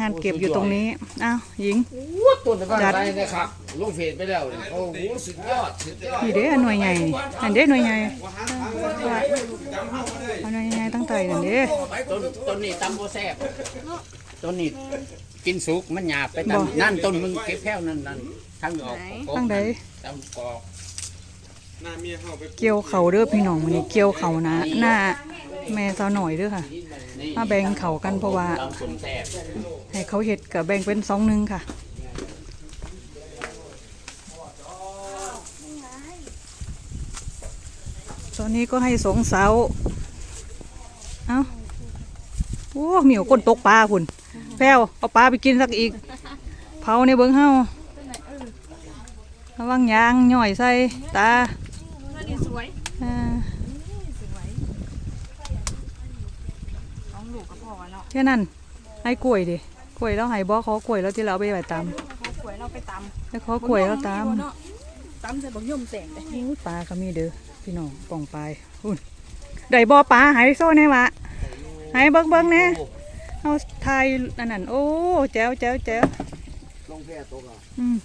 กงานเก็บอยู่ตรงนี้อ้าวหญิงต้นบ้านจัด ไรนะครับลงเฟซไปแล้วเนี่ยโอ้โหสุดยอดสุดยอดนี่เด้อหน่วยใหญ่นี่อันเด้อหน่วยใหญ่เอาหน่วยใหญ่ตั้งใจนั่นเด้อต้นต้นนี้ตำโบแซบต้นนี้กินสุกมันหยาบไปบ่ตำนั่นต้นมึงเก็บแค่นั่นนั่นทั้งออกกอกตั้งใดตำกอกเกี่ยวเขาเด้อพี่น้องมื้อนี้เกี่ยวเขานะหน้า แม่สาวหน่อยด้อค่ะ มาแบ่งเขากันเพราะว่า ให้เขาเห็ดกับแบ่งเป็นสองหนึ่งค่ะตอนนี้ก็ให้สองเสาเอาโอ้เหมียวก้นตกปลาคุณแพ้วเอาปลาไปกินสักอีก เผาในเบิ้งเฮาระวังยางย่อยใส่ตา น้องลูกกับพ่อเนาะ แค่นั้นให้กล้วยดิกล้วยแล้วให้บ่ขอกล้วยแล้วที่เราเอาไปไว้ตามเขาขวยเราไปตำแล้วขอกล้วยแล้วตามเนาะตำใส่บักย่อมแสงเลยอู้ปลาก็มีเด้อพี่น้องป่องปลายอุ่นได้บ่อปลาหายโซ่แน่วะหายเบิ้งเบิ้งแน่เอาไทยอันนั้นโอ้แจ๋วแจ๋วแจ๋วลงแฟซตัวก่อนอืม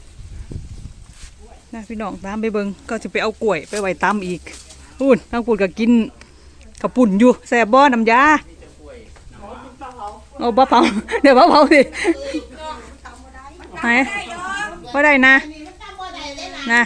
นะพี่น้องตามไปเบิ้งก็จะไปเอากล้วยไปไว้ตำอีกอุ่นทั้งพูดก็กินกับปุ่นอยู่แซ่บบ่น้ำยา เอาบะเผาเดี๋ยวบะเผาสิไหนบ่ได้นะนะ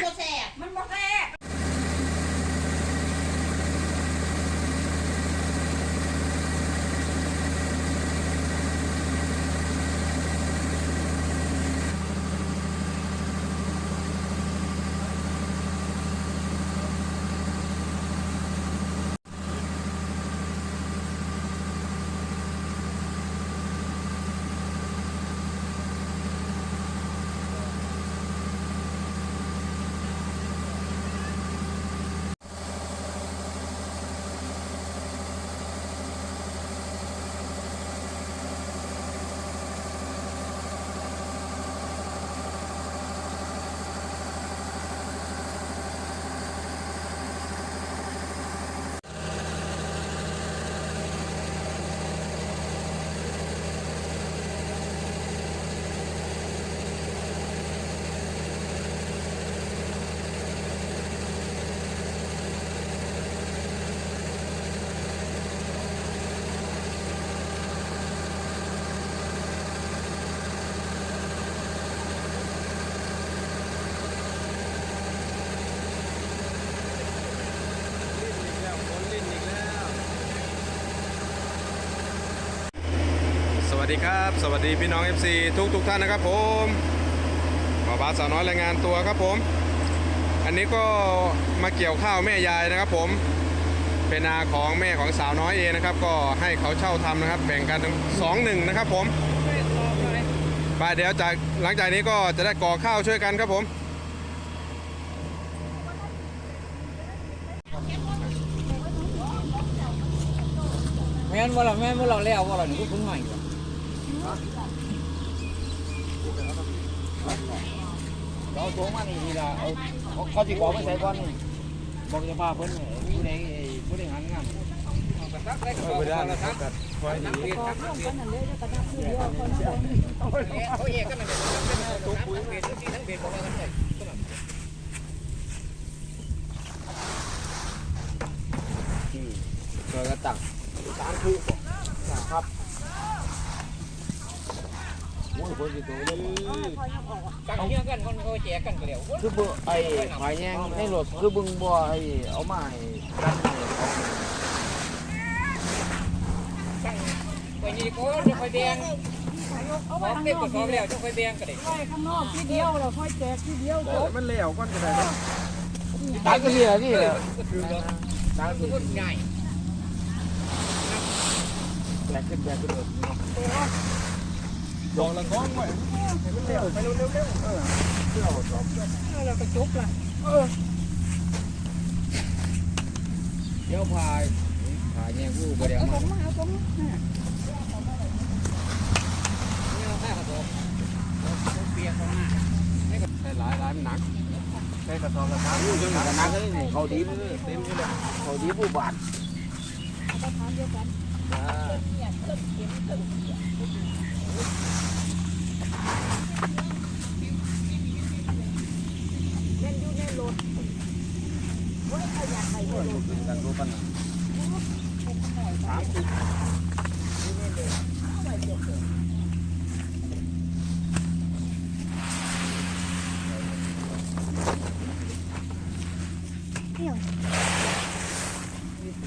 ดีครับ สวัสดีพี่น้อง FC ทุกทุกท่านนะครับผมหมอบาสาวน้อยรายงานตัวครับผม อันนี้ก็มาเกี่ยวข้าวแม่ยายนะครับผมเป็นนาของแม่ของสาวน้อยเองนะครับ ก็ให้เขาเช่าทำนะครับแบ่งกันสองหนึ่งนะครับผมไปเดี๋ยวจากหลังจากนี้ก็จะได้ก่อข้าวช่วยกันครับผมแม่นว่าเราแม่นว่าเราแล้วว่าเราหนูพึ่งใหม่ เราตัวมันนี่ทีละเอาเขาเขาสิบอกไม่ใส่ก่อนนี่บอกจะพาเพิ่นเนี่ยผู้ใดไอ้ผู้ใดหันงานไปได้นะครับเขาเอกกันเลยตัวปุ๋ยเบ็ดทั้งเบ็ดบอกกันเลยเกิดกระตักสามคือครับ โอ้ยคนสิตัวเล่นตั้งเฮียกันคนเขาแจกกันก็แล้วคือบ่ไอ้หอยแยงในรถคือบึงบ่ไอ้เอามาให้กันให้เขาตั้งไปนี่ก็จะไปแดงเอาไปเก็บกระสอบแล้วจะไปแดงก็ได้ไว้ข้างนอกทีเดียวเราค่อยแจกทีเดียวมันเลี้ยวก้อนกระไดตายก็เรียนี่แหละคือเราตายก็พูดง่ายแหลกขึ้นแหลกขึ้นเลย บอกละก้อนไว้เราก็จบละเดี๋ยวพายพายแยงผู้บ่ได้เอาเอาตรมาง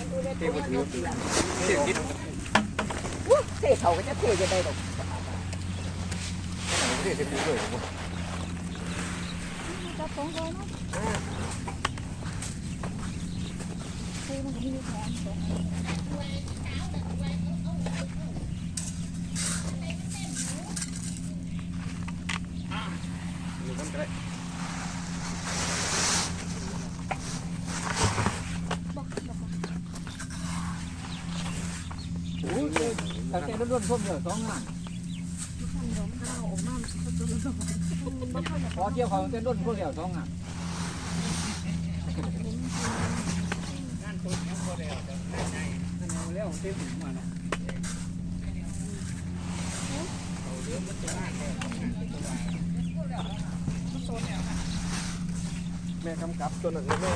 เทวดาเทวดาเทวดาเขาก็จะเทจะได้หรอก ระถางผู้จนกันนักเลยนี่เขาดีมือเต็ มที่เลยเขาดีผู้บาดเอาไปทานเดียวกันเยบ่กินกันรู้ปานนั้นสามสิบเทเขาก็จะเทจะได้ดอกแต่แกรุ่นๆพวกเดียวสองงานพอเกี่ยวเขาแต่รุ่นพวกเดียวสองงานงานตัวนี้พอแล้วแล้วเต็มมาเนาะแม่กำกับตัวนั้นเลยแม่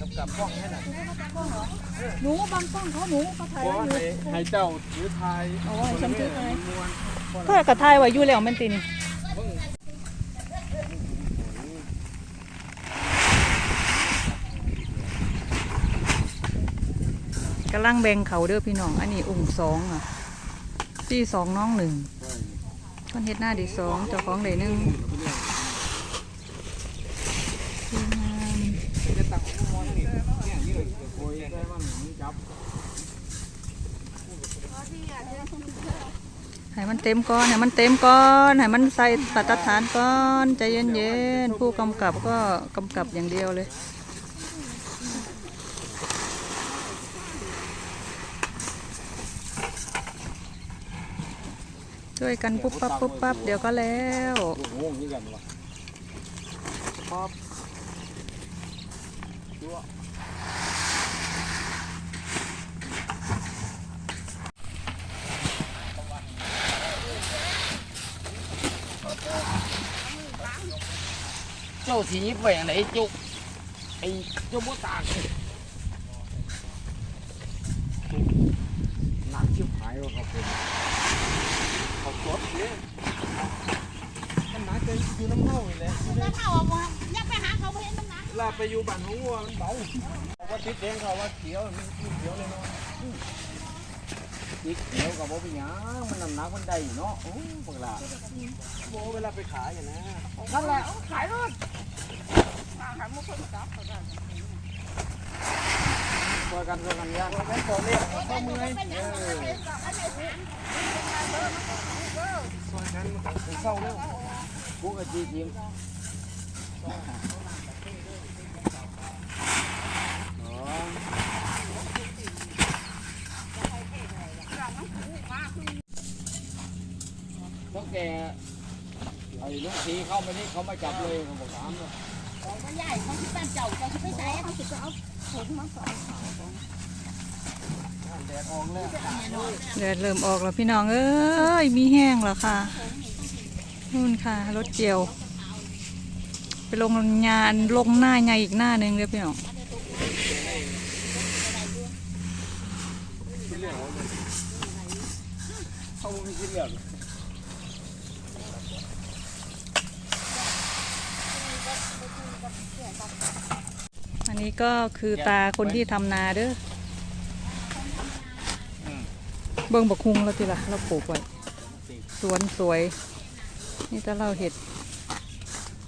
กำกับกล้องให้หน่อยหนูบางกล้องเขาหนูเขาถ่ายเพราะไว้ว่าอยู่ให้ให้เจ้าถือไทยเอาไว้ฉันถือไทยมวน เพื่อกระทายไว้อยู่แล้วแมันตินี่กำลังแบ่งเขาเด้อพี่น้อง อันนี้อุ่งสองอะที่สองน้องหนึ่งคนเฮ็ดหน้าดีสองเจ้าของเลยหนึ่งทีมงาน จะตั้งของมอนนี่เนี่ยนี่เลยโอยได้ว่ามันจับ ให้มัน เต็มก่อนให้มันเต็มก่อนให้มันใส่ปัตฐานก่อนใจเย็นๆผู้กำกับก็กำกับอย่างเดียวเลยช่วยกันปุ๊บปั๊บปุ๊บปั๊บเดี๋ยวก็แล้วปั๊บ จ้าสียิบไปอย่างไหนจุกไอ้เจ้าบุตากหนักชิบหายวะครับผมเขาสดเนี่ยมันหนาเกินอยู่น้ำเน่าเลยแหละอยู่ในถ้าเอามายังไปหาเขาไปเห็นตรงนั้นลาไปอยู่บ้านหัวมันเบาเขาว่าติดแดงเขาว่าเขียวมันเขียวเลยเนาะ ติดเขียวกับว่าเป็นหยังมันน้ำหนักมันได้เนาะโอ้ปกละโบเวลาไปขายอย่างนะนั่นแหละขายรถช่วยกันช่วยกันย่ากไม่พอเรียกข้ามือเออช่วยกันมันเศร้าแล้วพวกอาจีจริ พวกแกไอ้ลูกสีเข้ามานี่เขามาจับเลยเขาบอกถามเลยของมันใหญ่เขาที่บ้านเจ้าเจ้าที่ไปใช้เขาจะเอาถุงมาสองแดดออกแล้วแดดเริ่มออกแล้วพี่น้องเอ้ยมีแห้งแล้วค่ะนู่นค่ะรถเกี่ยว ไปลงงานลงหน้าไงอีกหน้าหนึ่งเด้อพี่น้องเขาไม่คิดเรื่อง อันนี้ ก็คือตาคนที่ทำนาเด้ออเบิ่งบักคุงแล้วทีละเราปลูกไว้สวนสวย นี่ถ้าเราเห็ด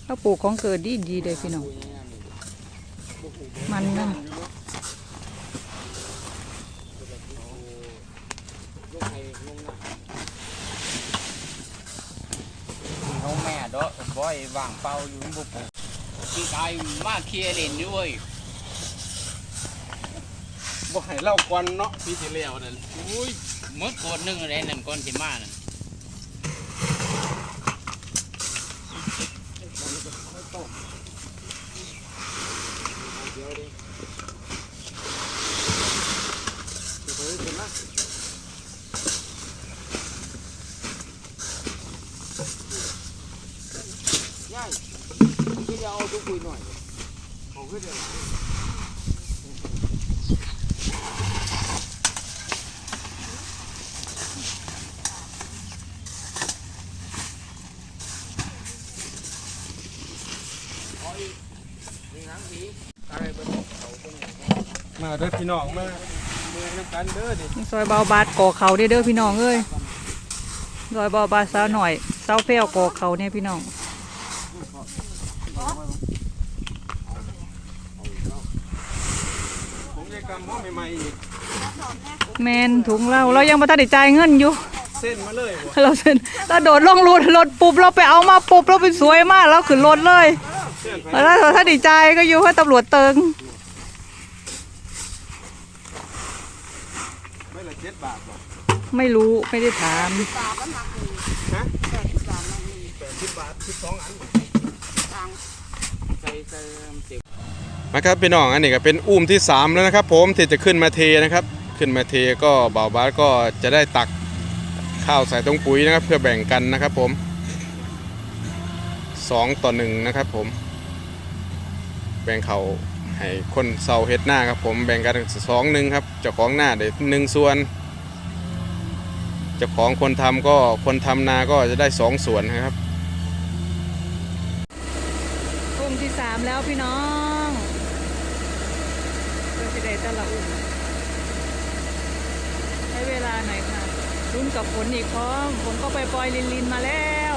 เราปลูกของเกิดดีดีๆเลยพี่น้องมันนั่นน้องแม่เด้อบ่อยว่างเปล่าอยู่บุกพี่กายมาเคลียร์เล่นด้วย บ่ให้เล่าก่อนเนาะปีที่แล้วนั่นอุ้ยเมื่อก่อนนึงอะไรนั่นก่อนสิมานั่น เดี๋ยวเดี๋ยวนะย่ายพี่จะเอาตัวคุยหน่อยเอา มาเด้อพี่น้องมาเมืองน้ำกันเด้อดิซอยเบาบาดก่อเขาเด้อเด้อพี่น้องเอ้ยซอยเบาบาดสาวหน่อยเสาแพ้วก่อเขาเนี่ยพี่น้องผมจะกำห้องใหม่ๆอีกแมนถุงเราเรายังมาทันได้จ่ายเงินอยู่เส้นมาเลยบ่เราเซ็นเราโดดลงรถรถปุ๊บเราไปเอามาปุ๊บเราไปสวยมากเราขึ้นรถเลยเส้นไป แล้วถ้าดีใจก็อยู่ให้ตำรวจเติงไม่ละเจ็ดบาทบ่ไม่รู้ไม่ได้ถามฮะแปดสิบบาทสิบสองอันใส่ใส่เสียนะครับพี่น้องอันนี้ก็เป็นอุ้มที่สามแล้วนะครับ ผมที่จะขึ้นมาเทนะครับ ขึ้นมาเทก็บ่าวบาสก็จะได้ตักข้าวใส่ตรงปุ๋ยนะครับ เพื่อแบ่งกันนะครับผมสองต่อหนึ่งนะครับผม แบ่งเขาให้คนเสาเฮ็ดหน้าครับผมแบ่งกันสองหนึ่งครับเจ้าของหน้าได้หนึ่งส่วนเจ้าของคนทำก็คนทำนาก็จะได้สองส่วนนะครับอุ้มที่สามแล้วพี่น้องเพื่อจะได้แต่ละอุ้มใช้เวลาหน่อยค่ะรุ่นกับฝนอีกพร้อมฝนก็ไปปล่อยลินลินมาแล้ว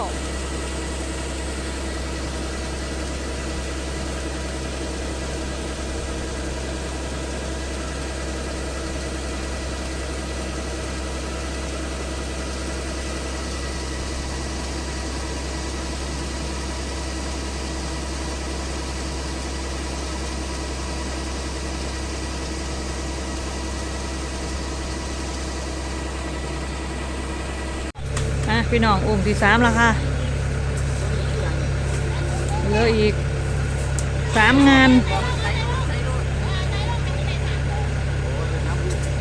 พี่น้องอุ้มที่สามแล้วค่ะเหลืออีกสามงาน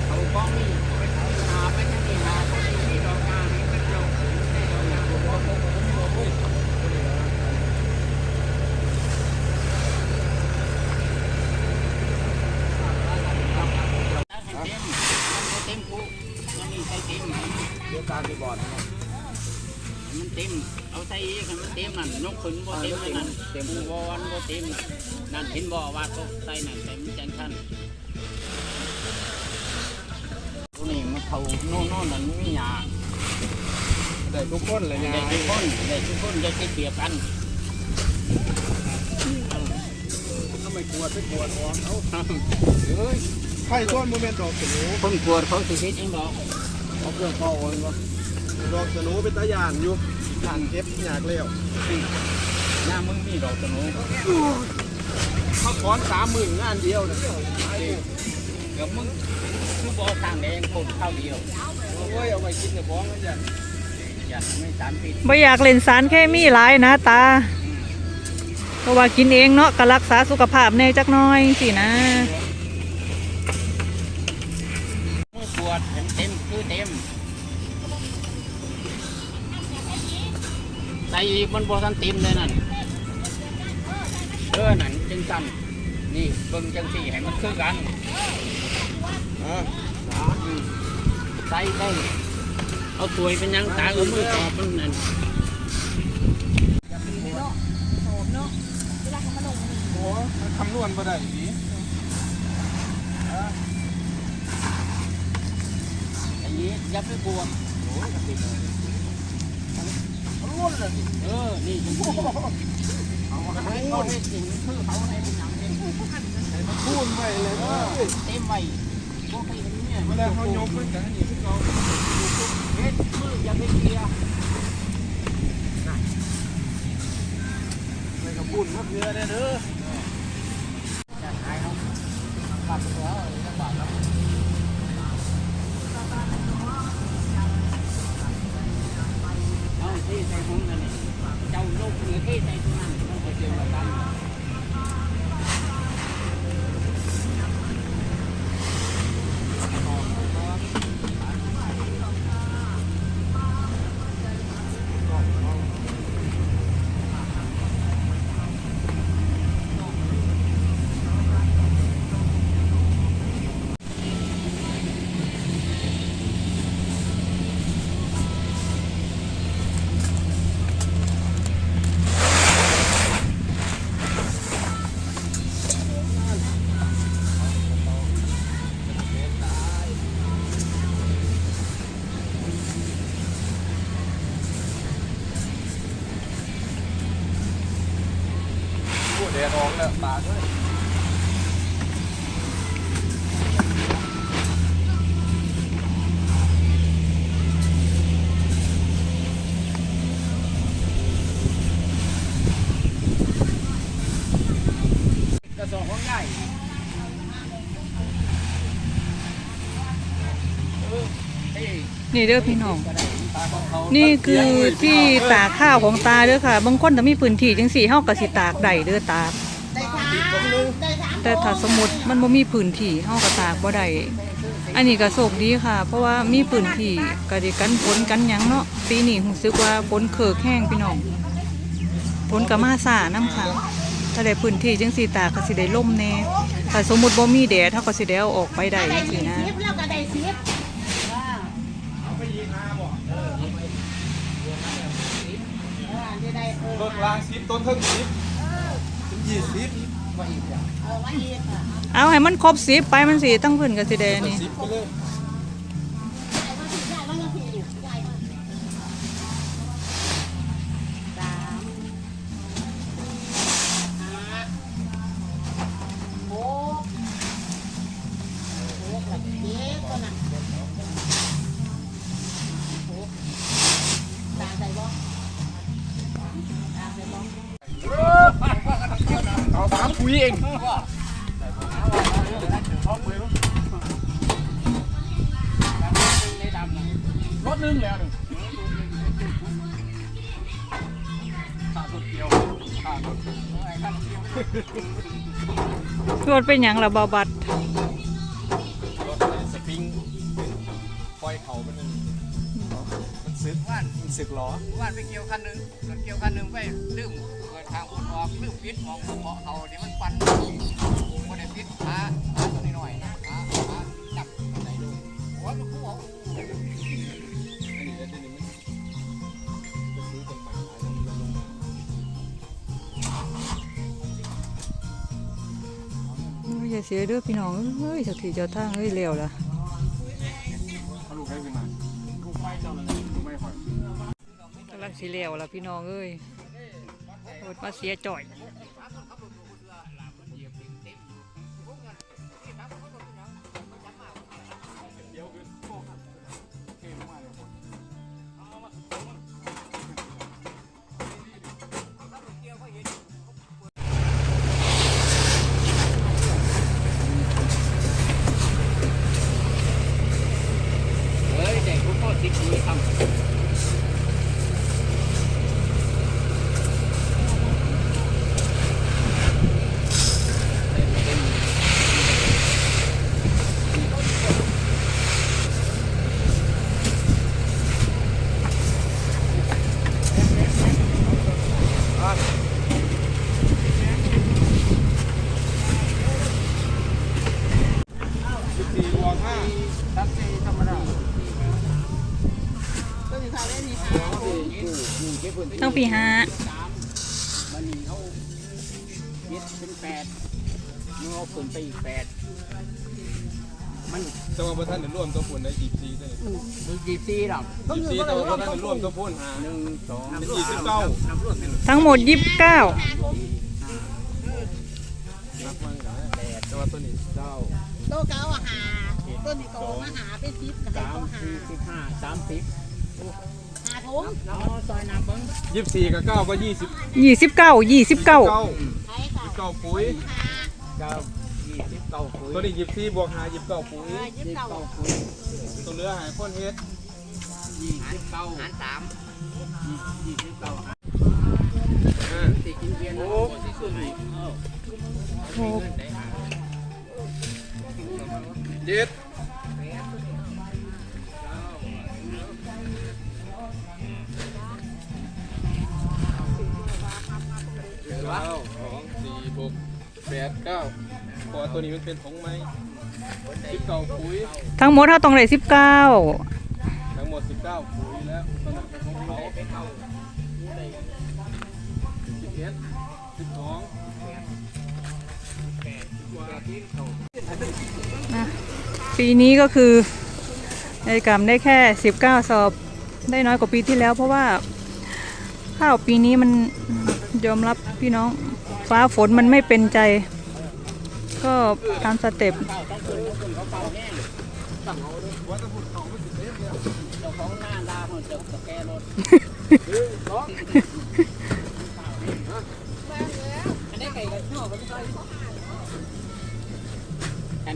เอาบ้องนี่หาไปที่นี่หาคนที่มีดอกงานนี่มันจบเต็มกูมันมีใส่เต็มเดี๋ยวการที่บอด มันเต็ม เอาใส่อีกให้มันเต็มนั่นนกขึ้นบ่เต็มนั่นเต็มบ่วันบ่เต็มนั่นเห็นบ่ว่าตกใส่นั่นใส่มันจังทันตัวนี้มันเขาโน่นโน่นนั่นไม่มีหยาได้ทุกคนเลยได้ยายทุกคนได้ทุกคนได้เปรียบกันทำไมกวดไม่กวดหอมเอาเฮ้ยไข่ต้นโมเมนต์ดอกสนูคนกลัวเขาสิเฮ็ดเองดอกเอาเครื่องเข้าโอนวะ ดอกสนูเป็นตาย่านอยู่ย่านเก็บอยากเลี้ยวหน้ามึงมีดอกสนุเขาถอนสามหมื่นงานเดียวนะเดี๋ยวมึงคือบ่ข้างแดงคนข้าวเดียวโอ้ยเอาไปกินกับบ้องกันจ้ะอย่าไม่สารพิษไม่อยากเล่นสารเคมีหลายนะตาเพราะว่ากินเองเนาะก็รักษาสุขภาพแน่จักหน้อยสินะ อีกมันบ่ทันเต็มเลยนั่นเออนั่นจังสั่นนี่เบิ่งจังสี่ให้มันคือกันอ่าอืมใส่ได้เอาตัวยเป็นหยังตาเอามือตอบมันนั่นโอ้มันคำนวณมาได้ดีอันนี้อยับไปบว กเออ นี่จังสี่เอาให้เขาให้สิ่งคือเขาให้เป็นหยังเต็มพูดไปเลยว่าเต็มไว้พวกให้เห็นเนี่ยเวลาเขายกมันกันนี่พวกเราเฮ็ดมืออย่าไปเคลียร์ไปกับพูดมาเพื่อเด้อเด้อจะหายเอาปัดหัวเอาลำบากแล้ว เที่ใส่ห้องนั่นเจ้าลูกเหนือที่ใส่ตัวนั้นต้องไปเจอกัน นี่เด้อพี่น้อง นี่คือที่ตากข้าวของตาเด้อค่ะ บางคนถ้ามีพื้นที่จังสี่เฮาก็สิตากได้เด้อตากแต่ถ้าสมมุติมันบ่มีพื้นที่เฮาก็ตากบ่ได้อันนี้ก็โชคดีค่ะ เพราะว่ามีพื้นที่ก็ได้กันฝนกันหยังเนาะปีนี้รู้สึกว่าฝนเคิกแห้งพี่น้องฝนก็มาซานํค่ะถ้าได้พื้นที่จังสี่ตากก็สิได้ล่มแน่ถ้าสมมุติบ่มีแดดเฮาก็สิได้เอาออกไปได้จังสี่ซี่นะ สิบแล้วก็ได้สิบว่าได้ได้ เออรถกลางสิบต้นเท่งสิบถึงยี่สิบเออมาอีกค่ะเอาให้มันครบ10ไปมันสิตั้งพื้นก็สิได้อันนี่สิบไปเลย เป็นหยังล่ะบ่บัดรถสปริงปล่อยเขามันนึงมันซึกว่านมันซึกล้อว่านไปเกี่ยวคันหนึ่งรถเกี่ยวคันหนึ่งไปลืมเปิดทางพุ่นออกลืมปิดมองเบาะเขาที่มันปันบ่ได้ปิดขาขาตัวน้อยๆนะขาขาจับไหนดูโอ้ยมันคู่เอา เสียเด้อพี่น้องเอ้ยสักทีเจ้าทางเอ้ยเร็วล่ะเขาลูกให้ขึ้นมาลูกไม่เจ้าเลยลูกไม่ค่อกำลังสีเร็วล่ะพี่น้องเอ้ยโอดมาเสียจ่อย ปีห้าสามมันนี่เขาเย็ดเป็นแปดมึงเอาขึ้นไปอีกแปดมันแต่ว่าประธานได้ร่วมตัวพุ่นได้ยี่สี่ได้ดูจีซีหรอกยี่สี่แต่ว่าประธานได้ร่วมตัวพุ่นหาหนึ่งสองเป็นยี่สิบเก้านับรวมเป็นทั้งหมดยี่สิบเก้านับมันกันนะแต่ว่าตัวนี้เก้าโตเก้าอาหาต้นนี้โตมาหาเป็นสิบกับให้สามเขาหาสี่สิบห้าสามสิบ หาถุงแล้วเอาซอยนับเบิ้งยี่สิบสี่กับเก้าก็ยี่สิบยี่สิบเก้ายี่สิบเก้าใช้ค่ะเก้าปุ๋ยเก้ายี่สิบเก้าปุ๋ยตัวนี้ยี่สิบสี่บวกห้ายี่สิบเก้าปุ๋ยยิบยี่สิบเก้าเก้าปุ๋ยตัวเหลือหายพ่นเฮ็ดยี่สิบเก้าหารสามยี่สิบเก้าหารอ่าสี่กินเบียร์นะที่สุดเลยเออหกเจ็ด เก้าสองสี่หกแปดเก้าเพราะว่าตัวนี้มันเป็นของไม้สิบเก้าปุ๋ยทั้งหมดเราต้องได้สิบเก้าทั้งหมดสิบเก้าปุ๋ยแล้วตัวนั้นเป็นของเขาสิบเอ็ดสิบสองนะปีนี้ก็คือในกรรมได้แค่สิบเก้าสอบ ได้น้อยกว่าปีที่แล้ว เพราะว่าข้าวปีนี้มันยอมรับพี่น้องฟ้าฝนมันไม่เป็นใจ ก็ตามสเต็ป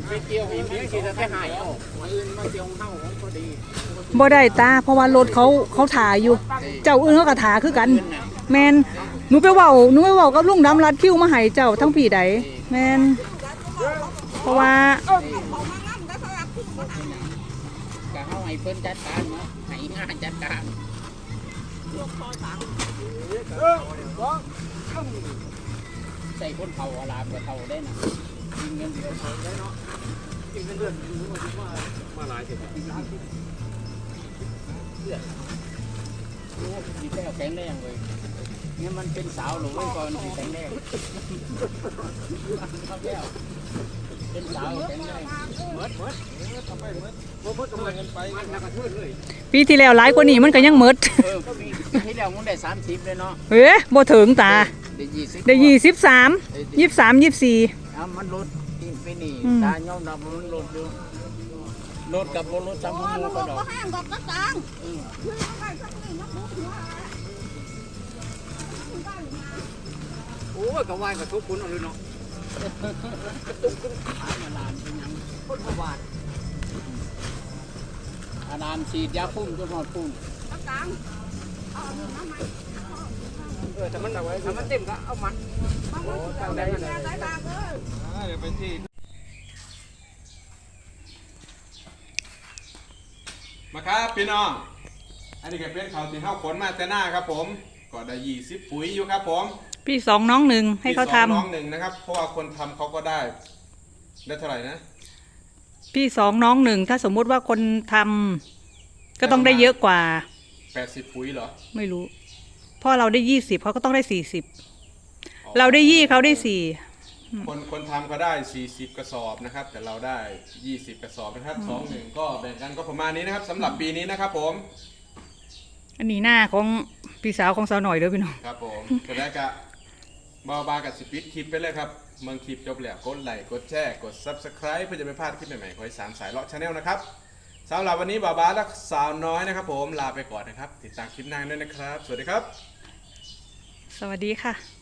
ไปเกี่ยวให้มีสิจะไปหายเอาอื่นมาเกี่ยวเฮาของพอดีบ่ได้ตา เพราะว่ารถเขาเขาถ่ายอยู่ เจ้าอื่นเขาก็ถ่าคือกัน แมนหนูไปเว้าหนูไปเว้ากับลุงดำรัดคิ้วมาให้เจ้าทั้งพี่ใดแมนเพราะว่าก็เฮาให้เพิ่นจัดการเนาะให้งานจัดการใส่คนเฒ่าอลามก็เฒ่าได้นะกินเงินสิได้ใช้ได้เนาะ กินเงินเดือนรู้ว่าสิว่ามาหลายสิกินเงินเดือนเดือนโอ้ดีแข็งแรงเลยเนี่ยมันเป็นสาวหรือว่าก่อนสิแข็งแรงเข้าแก้วเป็นสาวแข็งแรงเมิดเมิดทำไปเมิดบ่เมิดกำลังเงินไปมันนักกระทืบเลยปีที่แล้วหลายกว่านี้มันก็ยังหมดเออก็มีที่แล้วมึงได้สามสิบเลยเนาะเฮ้ยบ่ถึงตาได้ยี่สิบได้ยี่สิบสามยี่สามยี่สี่อะมันลดที่ ไปนี่อืม ตายอมรับว่ามันลดอยู่ลดกับบ่ลดจำพวกมูก็ดอกห้างกับกระตังโอ้ยก็วายกับทุกคนเอาเลยเนาะตุ๊กขึ้นขามาลามเป็นหยังคนประวัติอานามฉีดยาพุ่มจนหอดพุ่มกระตังเออถ้ามันเอาไว้ถ้ามันเต็มก็เอามันโอ้ทางใดนั่นแหละได้บางเอ้ยเดี๋ยวไปที่ มาครับพี่น้อง อันนี้ก็เป็นเขาวที่เข้าขนมาแต่หน้าครับผม ก็ได้ยี่สิบปุ๋ยอยู่ครับผมพี่สองน้องหนึ่งให้เขาทำปีสองน้องหนึ่งนะครับ เพราะว่าคนทำเขาก็ได้ ได้เท่าไหร่นะ พี่สองน้องหนึ่งถ้าสมมุติว่าคนทำก็ต้องได้เยอะกว่า แปดสิบปุ๋ยเหรอไม่รู้ เพราะเราได้ยี่สิบเขาก็ต้องได้สี่สิบ เราได้ยี่เขาได้สี่ คนคนทำก็ได้ 40 กระสอบนะครับ แต่เราได้ 20 กระสอบนะครับสองหนึ่งก็แบ่งกันก็ประมาณนี้นะครับสำหรับปีนี้นะครับผม อันนี้หน้าของพี่สาวของสาวหน่อยเด้อพี่น้อง ครับผมก็ได้กะบาบากับสปิดคลิปไปเลยครับเมืองคลิปจบแล้วกดไลค์กดแชร์กด Subscribe เพื่อจะไม่พลาดคลิปใหม่ๆของไอ้สามสายเลาะชาแนลนะครับสำหรับวันนี้บาบาและสาวน้อยนะครับ ผมลาไปก่อนนะครับ ติดตามคลิปหน้าด้วยนะครับ สวัสดีครับ สวัสดีค่ะ